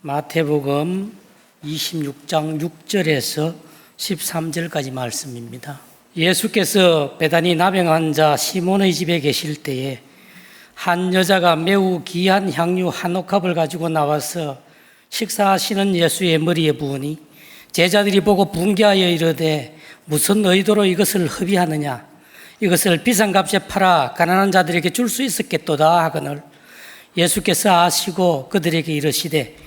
마태복음 26장 6절에서 13절까지 말씀입니다. 예수께서 베다니 나병 환자 시몬의 집에 계실 때에 한 여자가 매우 귀한 향유 한 옥합을 가지고 나와서 식사하시는 예수의 머리에 부으니 제자들이 보고 붕괴하여 이르되 무슨 의도로 이것을 허비하느냐 이것을 비싼 값에 팔아 가난한 자들에게 줄 수 있었겠도다 하거늘 예수께서 아시고 그들에게 이르시되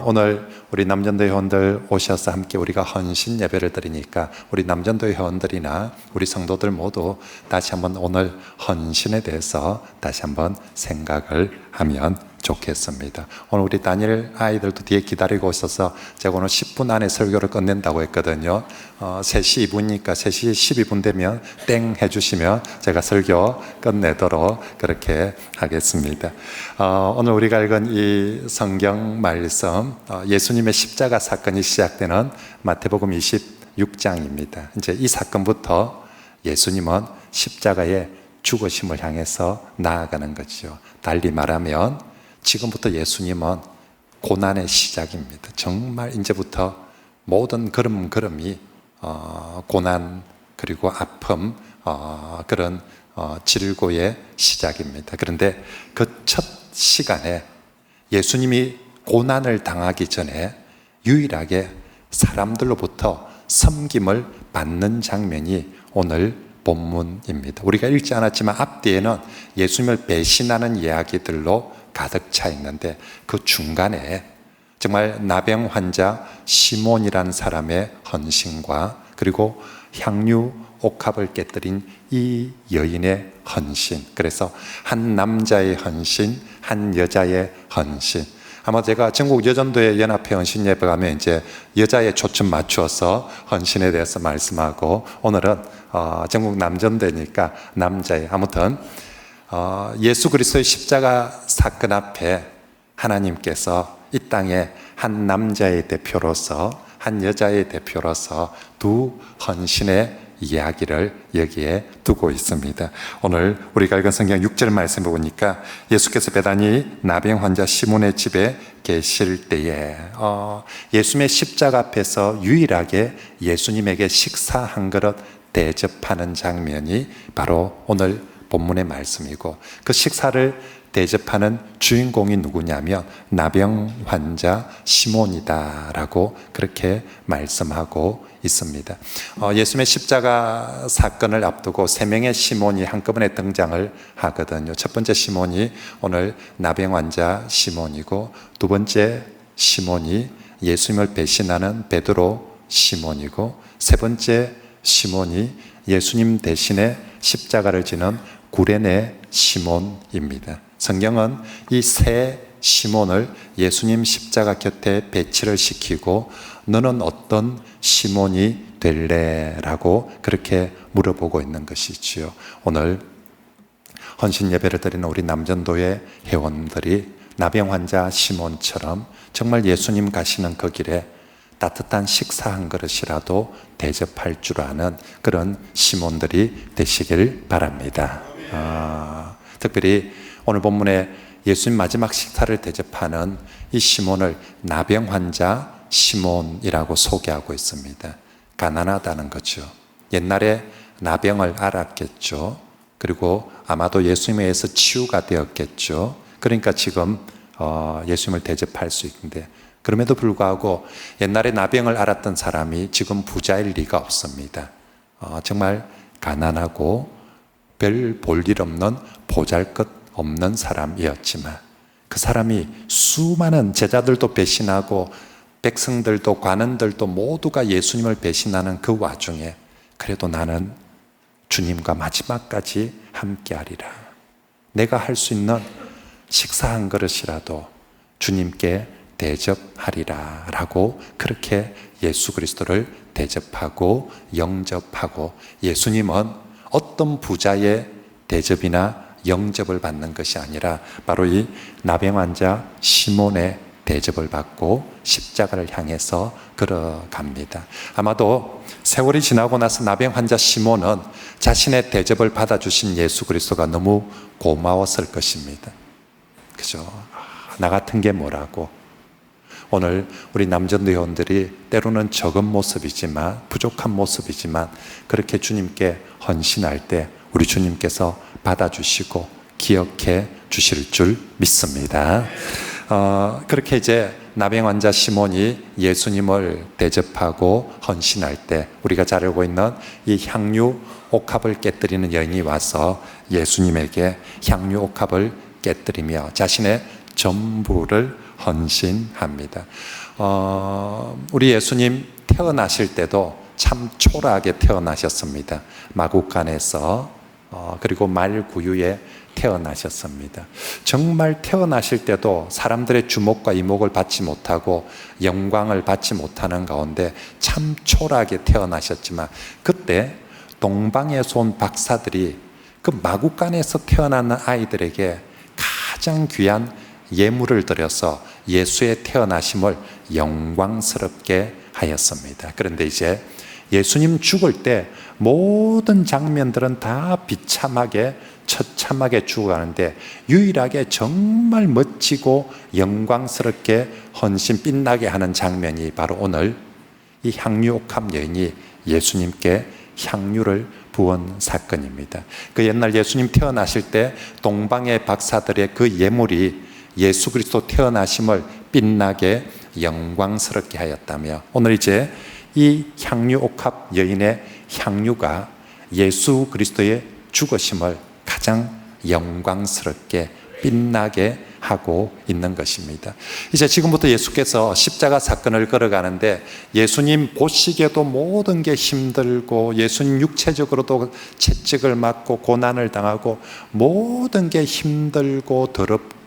오늘 우리 남전도 회원들 오셔서 함께 우리가 헌신 예배를 드리니까 우리 남전도 회원들이나 우리 성도들 모두 다시 한번 오늘 헌신에 대해서 다시 한번 생각을 하면 좋겠습니다. 오늘 우리 다니엘 아이들도 뒤에 기다리고 있어서 제가 오늘 10분 안에 설교를 끝낸다고 했거든요. 어, 3시 2분이니까 3시 12분 되면 땡 해주시면 제가 설교 끝내도록 그렇게 하겠습니다. 어, 오늘 우리가 읽은 이 성경 말씀, 어, 예수님의 십자가 사건이 시작되는 마태복음 26장입니다. 이제 이 사건부터 예수님은 십자가의 죽으심을 향해서 나아가는 거죠. 달리 말하면 지금부터 예수님은 고난의 시작입니다. 정말 이제부터 모든 걸음걸음이 어, 고난 그리고 아픔 어, 그런 어, 질고의 시작입니다. 그런데 그 첫 시간에 예수님이 고난을 당하기 전에 유일하게 사람들로부터 섬김을 받는 장면이 오늘 본문입니다. 우리가 읽지 않았지만 앞뒤에는 예수님을 배신하는 이야기들로 가득 차 있는데 그 중간에 정말 나병 환자 시몬이라는 사람의 헌신과 그리고 향유 옥합을 깨뜨린 이 여인의 헌신. 그래서 한 남자의 헌신, 한 여자의 헌신. 아마 제가 전국 여전도의 연합회 헌신 예배 가면 이제 여자의 초점 맞추어서 헌신에 대해서 말씀하고 오늘은 어, 전국 남전대니까 남자의 아무튼 어, 예수 그리스도의 십자가 사건 앞에 하나님께서 이 땅에 한 남자의 대표로서 한 여자의 대표로서 두 헌신의 이야기를 여기에 두고 있습니다. 오늘 우리가 읽은 성경 6절 말씀 보니까 예수께서 배단이 나병 환자 시몬의 집에 계실 때에 어, 예수님의 십자가 앞에서 유일하게 예수님에게 식사 한 그릇 대접하는 장면이 바로 오늘 본문의 말씀이고 그 식사를 대접하는 주인공이 누구냐면 나병 환자 시몬이다라고 그렇게 말씀하고 있습니다. 어, 예수님의 십자가 사건을 앞두고 세 명의 시몬이 한꺼번에 등장을 하거든요. 첫 번째 시몬이 오늘 나병 환자 시몬이고 두 번째 시몬이 예수님을 배신하는 베드로 시몬이고 세 번째 시몬이 예수님 대신에 십자가를 지는 구레네 시몬입니다. 성경은 이 세 시몬을 예수님 십자가 곁에 배치를 시키고 너는 어떤 시몬이 될래라고 그렇게 물어보고 있는 것이지요. 오늘 헌신 예배를 드리는 우리 남전도의 회원들이 나병 환자 시몬처럼 정말 예수님 가시는 그 길에 따뜻한 식사 한 그릇이라도 대접할 줄 아는 그런 시몬들이 되시길 바랍니다. 아, 특별히 오늘 본문에 예수님 마지막 식사를 대접하는 이 시몬을 나병 환자 시몬이라고 소개하고 있습니다. 가난하다는 거죠. 옛날에 나병을 알았겠죠. 그리고 아마도 예수님에 의해서 치유가 되었겠죠. 그러니까 지금 어, 예수님을 대접할 수 있는데 그럼에도 불구하고 옛날에 나병을 알았던 사람이 지금 부자일 리가 없습니다. 어, 정말 가난하고 별 볼 일 없는 보잘 것 없는 사람이었지만 그 사람이 수많은 제자들도 배신하고 백성들도 관원들도 모두가 예수님을 배신하는 그 와중에 그래도 나는 주님과 마지막까지 함께하리라. 내가 할 수 있는 식사 한 그릇이라도 주님께 대접하리라 라고 그렇게 예수 그리스도를 대접하고 영접하고 예수님은 어떤 부자의 대접이나 영접을 받는 것이 아니라 바로 이 나병 환자 시몬의 대접을 받고 십자가를 향해서 걸어갑니다. 아마도 세월이 지나고 나서 나병 환자 시몬은 자신의 대접을 받아주신 예수 그리스도가 너무 고마웠을 것입니다. 그죠? 아, 나 같은 게 뭐라고. 오늘 우리 남전도 회원들이 때로는 적은 모습이지만, 부족한 모습이지만, 그렇게 주님께 헌신할 때 우리 주님께서 받아주시고 기억해 주실 줄 믿습니다. 어, 그렇게 이제 나병 환자 시몬이 예수님을 대접하고 헌신할 때 우리가 잘 알고 있는 이 향유 옥합을 깨뜨리는 여인이 와서 예수님에게 향유 옥합을 깨뜨리며 자신의 전부를 헌신합니다. 어, 우리 예수님 태어나실 때도 참 초라하게 태어나셨습니다. 마국간에서 어, 그리고 말구유에 태어나셨습니다. 정말 태어나실 때도 사람들의 주목과 이목을 받지 못하고 영광을 받지 못하는 가운데 참 초라하게 태어나셨지만 그때 동방에서 온 박사들이 그 마국간에서 태어난 아이들에게 가장 귀한 예물을 드려서 예수의 태어나심을 영광스럽게 하였습니다. 그런데 이제 예수님 죽을 때 모든 장면들은 다 비참하게 처참하게 죽어가는데 유일하게 정말 멋지고 영광스럽게 헌신 빛나게 하는 장면이 바로 오늘 이 향유옥합 여인이 예수님께 향유를 부은 사건입니다. 그 옛날 예수님 태어나실 때 동방의 박사들의 그 예물이 예수 그리스도 태어나심을 빛나게 영광스럽게 하였다며 오늘 이제 이 향유 옥합 여인의 향유가 예수 그리스도의 죽으심을 가장 영광스럽게 빛나게 하고 있는 것입니다. 이제 지금부터 예수께서 십자가 사건을 걸어가는데 예수님 보시기에도 모든 게 힘들고 예수님 육체적으로도 채찍을 맞고 고난을 당하고 모든 게 힘들고 더럽고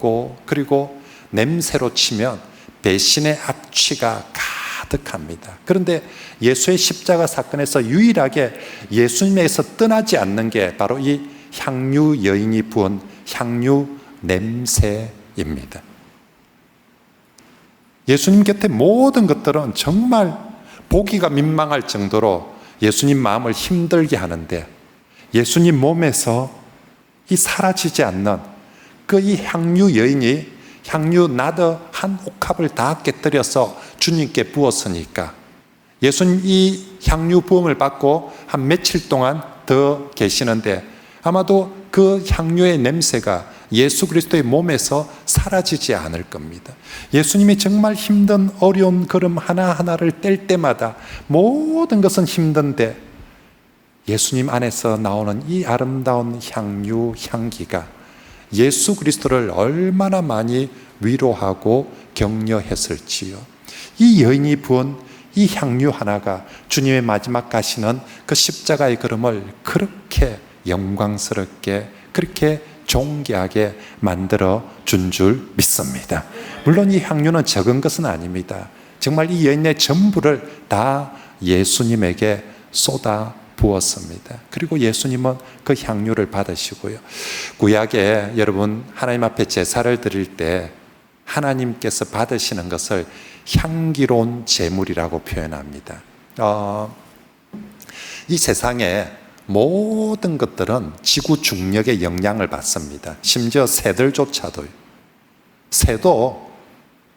그리고 냄새로 치면 배신의 악취가 가득합니다. 그런데 예수의 십자가 사건에서 유일하게 예수님에서 떠나지 않는 게 바로 이 향유 여인이 부은 향유 냄새입니다. 예수님 곁에 모든 것들은 정말 보기가 민망할 정도로 예수님 마음을 힘들게 하는데 예수님 몸에서 이 사라지지 않는 그 이 향유 여인이 향유 나드 한 옥합을 다 깨뜨려서 주님께 부었으니까 예수님 이 향유 부음을 받고 한 며칠 동안 더 계시는데 아마도 그 향유의 냄새가 예수 그리스도의 몸에서 사라지지 않을 겁니다. 예수님이 정말 힘든 어려운 걸음 하나하나를 뗄 때마다 모든 것은 힘든데 예수님 안에서 나오는 이 아름다운 향유 향기가 예수 그리스도를 얼마나 많이 위로하고 격려했을지요. 이 여인이 부은 이 향유 하나가 주님의 마지막 가시는 그 십자가의 걸음을 그렇게 영광스럽게 그렇게 존귀하게 만들어 준 줄 믿습니다. 물론 이 향유는 적은 것은 아닙니다. 정말 이 여인의 전부를 다 예수님에게 쏟아 부었습니다. 그리고 예수님은 그 향유를 받으시고요. 구약에 여러분 하나님 앞에 제사를 드릴 때 하나님께서 받으시는 것을 향기로운 제물이라고 표현합니다. 어, 이 세상에 모든 것들은 지구 중력의 영향을 받습니다. 심지어 새들조차도 새도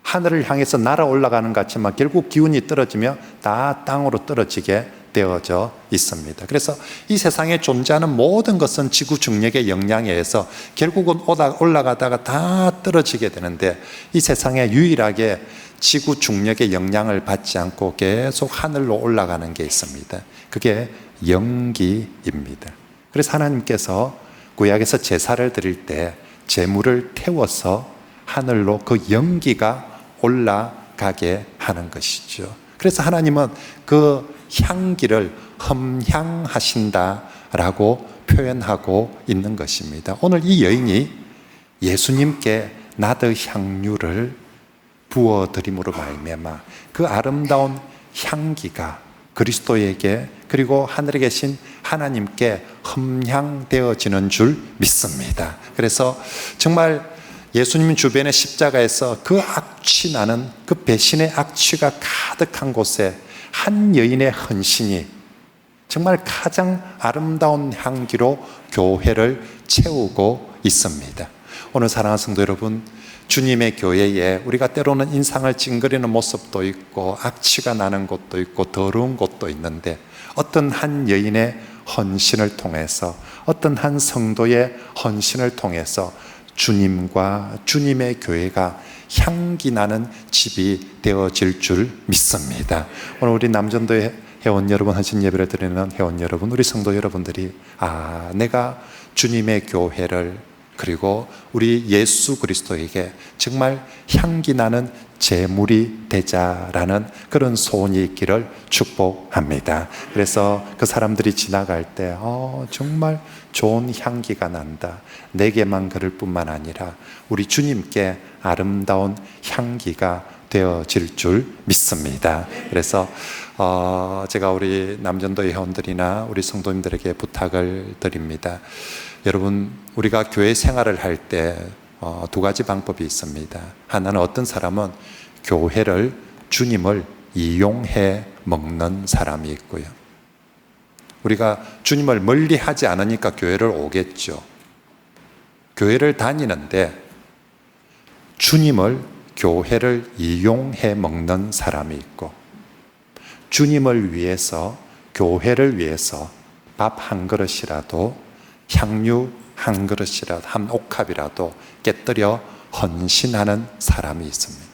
하늘을 향해서 날아 올라가는 것 같지만 결국 기운이 떨어지면 다 땅으로 떨어지게 되어져 있습니다. 그래서 이 세상에 존재하는 모든 것은 지구 중력의 영향에 의해서 결국은 올라가다가 다 떨어지게 되는데 이 세상에 유일하게 지구 중력의 영향을 받지 않고 계속 하늘로 올라가는 게 있습니다. 그게 연기입니다. 그래서 하나님께서 구약에서 제사를 드릴 때 제물을 태워서 하늘로 그 연기가 올라가게 하는 것이죠. 그래서 하나님은 그 향기를 험향하신다라고 표현하고 있는 것입니다. 오늘 이 여인이 예수님께 나드 향유를 부어 드림으로 말미암아 그 아름다운 향기가 그리스도에게 그리고 하늘에 계신 하나님께 흠향되어지는 줄 믿습니다. 그래서 정말 예수님 주변의 십자가에서 그 악취 나는 그 배신의 악취가 가득한 곳에 한 여인의 헌신이 정말 가장 아름다운 향기로 교회를 채우고 있습니다. 오늘 사랑하는 성도 여러분, 주님의 교회에 우리가 때로는 인상을 찡그리는 모습도 있고 악취가 나는 곳도 있고 더러운 곳도 있는데 어떤 한 여인의 헌신을 통해서 어떤 한 성도의 헌신을 통해서 주님과 주님의 교회가 향기 나는 집이 되어질 줄 믿습니다. 오늘 우리 남전도의 회원 여러분 하신 예배를 드리는 회원 여러분, 우리 성도 여러분들이 아, 내가 주님의 교회를 그리고 우리 예수 그리스도에게 정말 향기 나는 제물이 되자라는 그런 소원이 있기를 축복합니다. 그래서 그 사람들이 지나갈 때, 어, 정말 좋은 향기가 난다. 내게만 그럴 뿐만 아니라 우리 주님께 아름다운 향기가 되어질 줄 믿습니다. 그래서 어, 제가 우리 남전도 회원들이나 우리 성도님들에게 부탁을 드립니다. 여러분, 우리가 교회 생활을 할때 어, 두 가지 방법이 있습니다. 하나는 어떤 사람은 교회를 주님을 이용해 먹는 사람이 있고요. 우리가 주님을 멀리 하지 않으니까 교회를 오겠죠. 교회를 다니는데 주님을 교회를 이용해 먹는 사람이 있고 주님을 위해서 교회를 위해서 밥 한 그릇이라도 향유 한 그릇이라도 한 옥합이라도 깨뜨려 헌신하는 사람이 있습니다.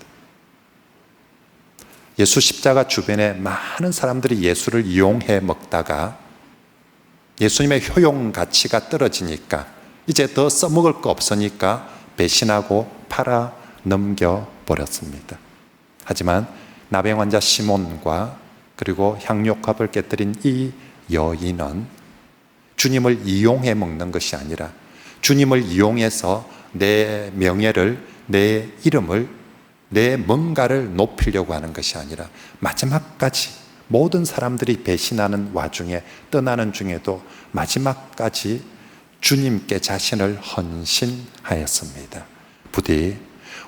예수 십자가 주변에 많은 사람들이 예수를 이용해 먹다가 예수님의 효용 가치가 떨어지니까 이제 더 써먹을 거 없으니까 배신하고 팔아 넘겨 버렸습니다. 하지만 나병 환자 시몬과 그리고 향료컵을 깨뜨린 이 여인은 주님을 이용해 먹는 것이 아니라 주님을 이용해서 내 명예를 내 이름을 내 뭔가를 높이려고 하는 것이 아니라 마지막까지 모든 사람들이 배신하는 와중에 떠나는 중에도 마지막까지 주님께 자신을 헌신하였습니다. 부디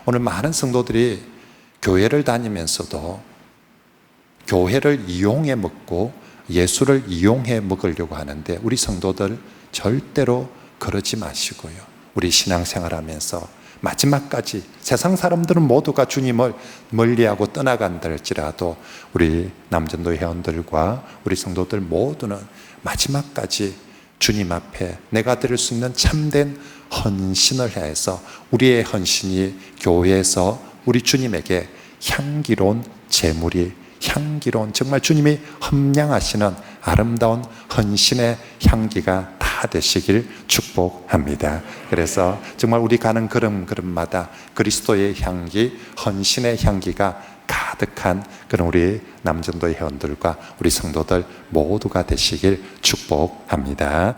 오늘 많은 성도들이 교회를 다니면서도 교회를 이용해 먹고 예수를 이용해 먹으려고 하는데 우리 성도들 절대로 그러지 마시고요. 우리 신앙생활 하면서 마지막까지 세상 사람들은 모두가 주님을 멀리하고 떠나간다 할지라도 우리 남전도 회원들과 우리 성도들 모두는 마지막까지 주님 앞에 내가 드릴 수 있는 참된 헌신을 해서 우리의 헌신이 교회에서 우리 주님에게 향기로운 제물이 향기로운 정말 주님이 험량하시는 아름다운 헌신의 향기가 다 되시길 축복합니다. 그래서 정말 우리 가는 걸음 걸음마다 그리스도의 향기, 헌신의 향기가 가득한 그런 우리 남전도 회원들과 우리 성도들 모두가 되시길 축복합니다.